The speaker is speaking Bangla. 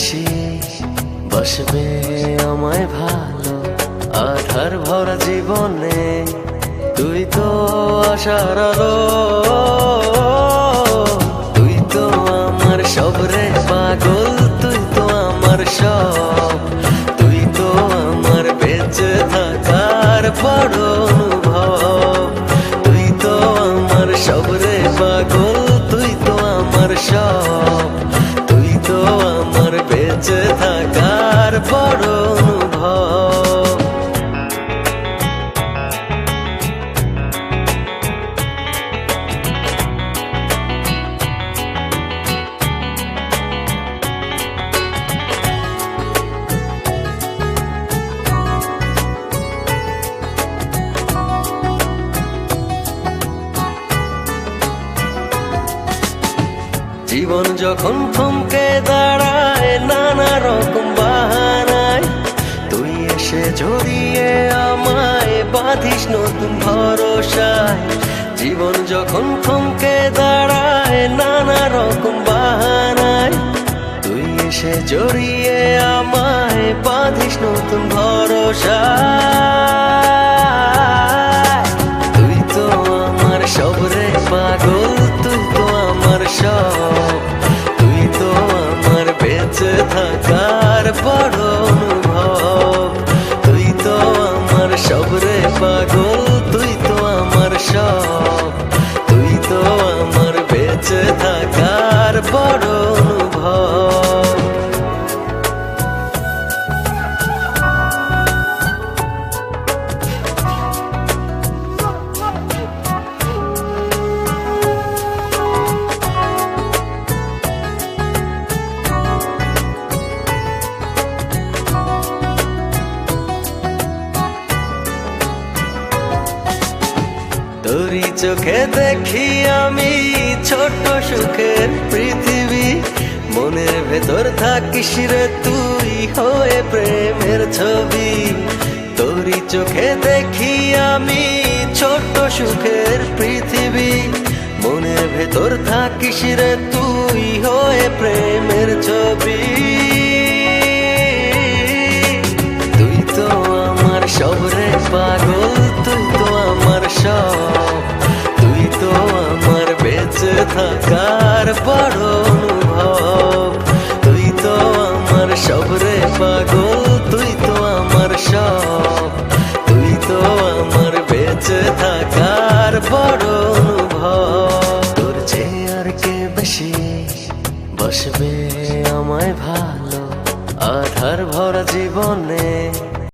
বেশি বসবে আমায় ভালো। আধার ভরা জীবনে তুই তো আশার আলো। তুই তো আমার সব রে পাগল, তুই তো আমার সব। তুই তো আমার বেঁচে থাকার বড় অনুভব। তুই তো আমার সব রে পাগল, তুই তো আমার সব। বেঁচে থাকার বড় অনুভব। জীবন যখন থমকে দাঁড়ায় বাঁধিস নতুন ভরসায়, জীবন যখন থমকে দাঁড়ায়, নানা রকম বাহানায়, তুই এসে জড়িয়ে আমায় বাঁধিস নতুন তুই তো আমার সব রে পাগল, তুই তো আমার সব। তুই তো আমার বেঁচে থাকার বড় রে পাগল তুই তো আমার সব। তুই তো আমার বেঁচে থাকার বড় তোরই চোখে দেখি আমি ছোট সুখের পৃথিবী। মনের ভেতর থাকিস রে তুই হয়ে প্রেমের ছবি। তোরই চোখে দেখি আমি ছোট সুখের পৃথিবী। মনের ভেতর থাকিস রে তুই হয়ে প্রেমের ছবি। তুই তো আমার সব রে থাকার বড় অনুভব। তুই তো আমার সব রে পাগল, তুই তো আমার সব। তুই তো আমার বেঁচে থাকার বড় অনুভব। তোর চেয়ে আর কে বেশি বসবে আমায় ভালো? আধার ভরা জীবনে